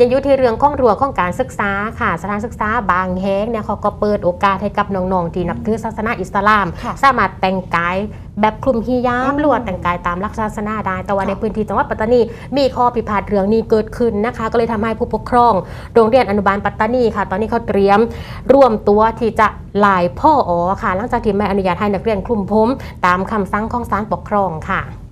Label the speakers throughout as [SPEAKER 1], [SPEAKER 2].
[SPEAKER 1] ยังอยู่ที่เรื่องของรั้วของการศึกษาค่ะสถานศึกษาบางแห่งเนี่ยเขาก็เปิดโอกาสให้กับน้องๆที่นับถือศาสนาอิสลาม
[SPEAKER 2] ค่ะ
[SPEAKER 1] สามารถแต่งกายแบบคลุมฮิญาบ
[SPEAKER 2] อืม
[SPEAKER 1] หรือว่าแต่งกายตามลักษณะศาสนาได้ แต่ว่า
[SPEAKER 2] ค่ะ
[SPEAKER 1] ในพื้นที่จังหวัดปัตตานี มีข้อพิพาทเรื่องนี้เกิดขึ้นนะคะ ก็เลยทำให้ผู้ปกครอง โรงเรียนอนุบาลปัตตานีค่ะ ตอนนี้เขาเตรียมร่วมตัวที่จะลายพ่ออ๋อค่ะ หลังจากที่ไม่อนุญาตให้นักเรียนคลุมผมตามคำสั่งของศาลปกครองค่ะ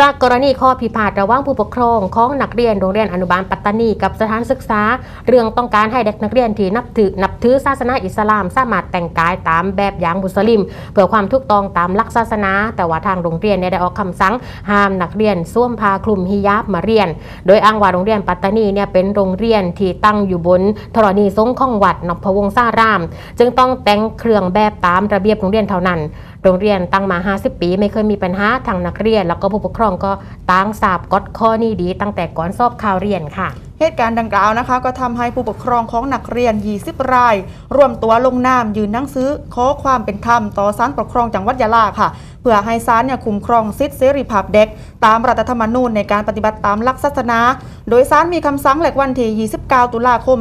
[SPEAKER 1] จากกรณีข้อพิพาทระหว่างผู้ปกครองของนักเรียนโรงเรียนอนุบาลปัตตานีกับสถานศึกษา เรื่องต้องการให้เด็กนักเรียนที่นับถือนับถือศาสนาอิสลาม สามารถแต่งกายตามแบบอย่างมุสลิม เพื่อความถูกต้องตามหลักศาสนา แต่ว่าทางโรงเรียนได้ออกคำสั่งห้ามนักเรียนสวมผ้าคลุมฮิญาบมาเรียน โดยอ้างว่าโรงเรียนปัตตานีเนี่ยเป็นโรงเรียนที่ตั้งอยู่บนธรณีสงฆ์ของวัดนพวงศาราม จึงต้องแต่งเครื่องแบบตามระเบียบโรงเรียนเท่านั้น โรงเรียนตั้งมา 50 ปี ไม่เคยมีปัญหาทางนักเรียน แล้วก็ผู้ปกครองก็ตั้งสาบกดข้อนี้ดี ตั้งแต่ก่อนสอบข่าวเรียนค่ะ
[SPEAKER 2] เหตุการณ์ดังกล่าวนะคะ ก็ทำให้ผู้ปกครองของนักเรียน 20 ราย รวมตัวลงนามยืนหนังสือขอความเป็นธรรมต่อศาลปกครองจังหวัดยะลาค่ะ เพื่อให้ศาลเนี่ยคุ้มครองสิทธิเสรีภาพเด็ก ตามรัฐธรรมนูญในการปฏิบัติตามหลักศาสนา โดยศาลมีคำสั่งแหลกวันที่29 ตุลาคม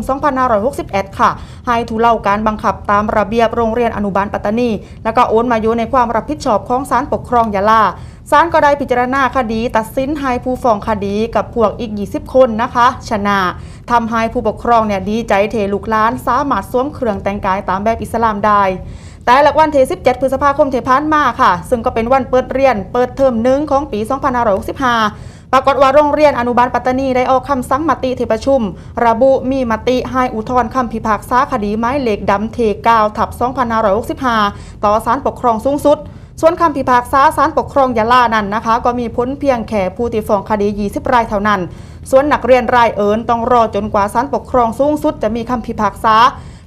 [SPEAKER 2] 2561 ค่ะ ให้ทุเลาการบังคับตามระเบียบโรงเรียนอนุบาลปัตตานี แล้วก็โอนมาอยู่ในความรับผิดชอบของศาลปกครองยะลา ศาลก็ได้พิจารณาคดี ตัดสินให้ผู้ฟ้องคดีกับพวกอีก 20 คนนะคะ ชนะทำให้ผู้ปกครองเนี่ยดีใจเทลูกล้านสามารถสวมเครื่องแต่งกายตามแบบอิสลามได้แต่หลักวันที่17 พฤษภาคมที่ผ่านมาค่ะ ซึ่งก็เป็นวันเปิดเรียน เปิดเทอมหนึ่งของปี 2565 ปรากฏว่าโรงเรียนอนุบาลปัตตานีได้ออกคำสั่งมติที่ประชุม ระบุมีมติให้อุทธรณ์คำพิพากษาคดีไม้เหล็กดำเทกาวทับ 2565 ต่อศาลปกครองสูงสุด ส่วนคำพิพากษาศาลปกครองยะลานั้นนะคะ ก็มีพ้นเพียงแค่ผู้ติดฟ้องคดี 20 รายเท่านั้น ส่วนนักเรียนรายเอิญต้องรอจนกว่าศาลปกครองสูงสุดจะมีคำพิพากษา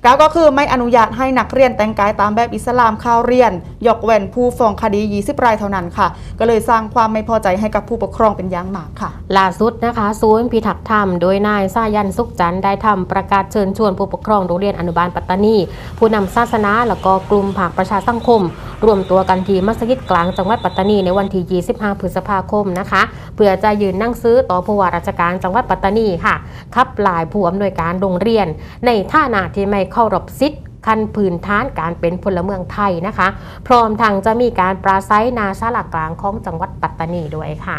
[SPEAKER 2] กาวก็คือไม่อนุญาตให้นักเรียนแต่งกายตามแบบอิสลามเข้าเรียน ยกเว้นผู้ฟ้องคดี 20 รายเท่านั้นค่ะ ก็เลยสร้างความไม่พอใจให้กับผู้ปกครองเป็นอย่างมากค่ะ
[SPEAKER 1] ล่าสุดนะคะ ศูนย์พิทักษ์ธรรม โดยนายสายันสุขจันทร์ได้ทำประกาศเชิญชวนผู้ปกครองโรงเรียนอนุบาลปัตตานี ผู้นำศาสนาแล้วก็กลุ่มภาคประชาสังคม รวมตัวกันที่มัสยิดกลางจังหวัดปัตตานีในวันที่ 25 พฤษภาคมนะคะ เพื่อจะยืนนั่งซื้อต่อผู้ว่าราชการจังหวัดปัตตานีค่ะขับลายผู้อำนวยการโรงเรียน ในท่านาที่ไม่เข้ารบสิทธิ์ขั้นพื้นฐานการเป็นพลเมืองไทยนะคะ พร้อมทางจะมีการปราศัยนาซาลากลางของจังหวัดปัตตานีด้วยค่ะ